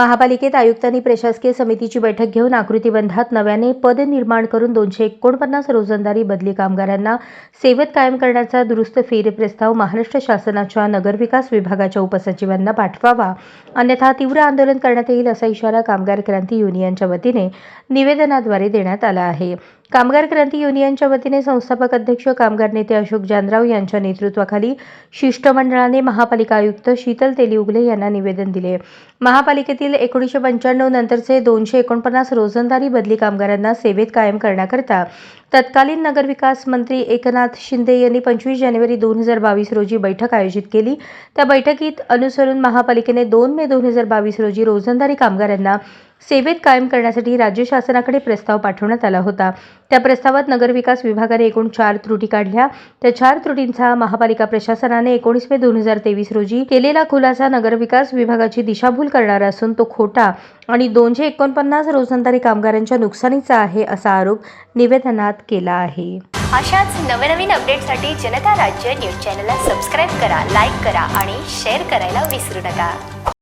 महापालिकेत आयुक्तांनी प्रशासकीय समितीची बैठक घेऊन आकृतीबंधात नव्याने पद निर्माण करून दोनशे एकोणपन्नास रोजंदारी बदली कामगारांना सेवेत कायम करण्याचा दुरुस्त फेर प्रस्ताव महाराष्ट्र शासनाच्या नगरविकास विभागाच्या उपसचिवांना पाठवावा अन्यथा तीव्र आंदोलन करण्यात येईल असा इशारा कामगार क्रांती युनियनच्या वतीने निवेदनाद्वारे देण्यात आला आहे. कामगार क्रांती युनियनच्या वतीने संस्थापक अध्यक्ष कामगार नेते अशोक जानराव यांच्या नेतृत्वाखाली शिष्टमंडळाने महापालिका आयुक्त शीतल तेलिउगले यांना निवेदन दिले. महापालिकेतील एकोणीसशे पंच्याण्णव नंतरचे दोनशे एकोणपन्नास रोजंदारी बदली कामगारांना सेवेत कायम करण्याकरता तत्कालीन नगरविकास मंत्री एकनाथ शिंदे यांनी पंचवीस जानेवारी दोन हजार बावीस रोजी बैठक आयोजित केली. त्या बैठकीत अनुसरून महापालिकेने दोन मे दोन हजार बावीस रोजी रोजंदारी कामगारांना सेवेत कायम करण्यासाठी राज्य शासनाकडे प्रस्ताव पाठवण्यात आला होता. त्या प्रस्तावात नगरविकास विभागाने एकूण चार त्रुटी काढल्या. त्या चार त्रुटींचा महापालिका प्रशासनाने एकोणीस मे दोन हजार तेवीस रोजी केलेला खुलासा नगरविकास विभागाची दिशाभूल करणारा असून तो खोटा आणि दोनशे एकोणपन्नास रोजंदारी कामगारांच्या नुकसानीचा आहे असा आरोप निवेदनात केला आहे. अशाच नवनवीन अपडेटसाठी जनता राज्य न्यूज चॅनलला सबस्क्राईब करा लाईक करा आणि शेअर करायला विसरू नका.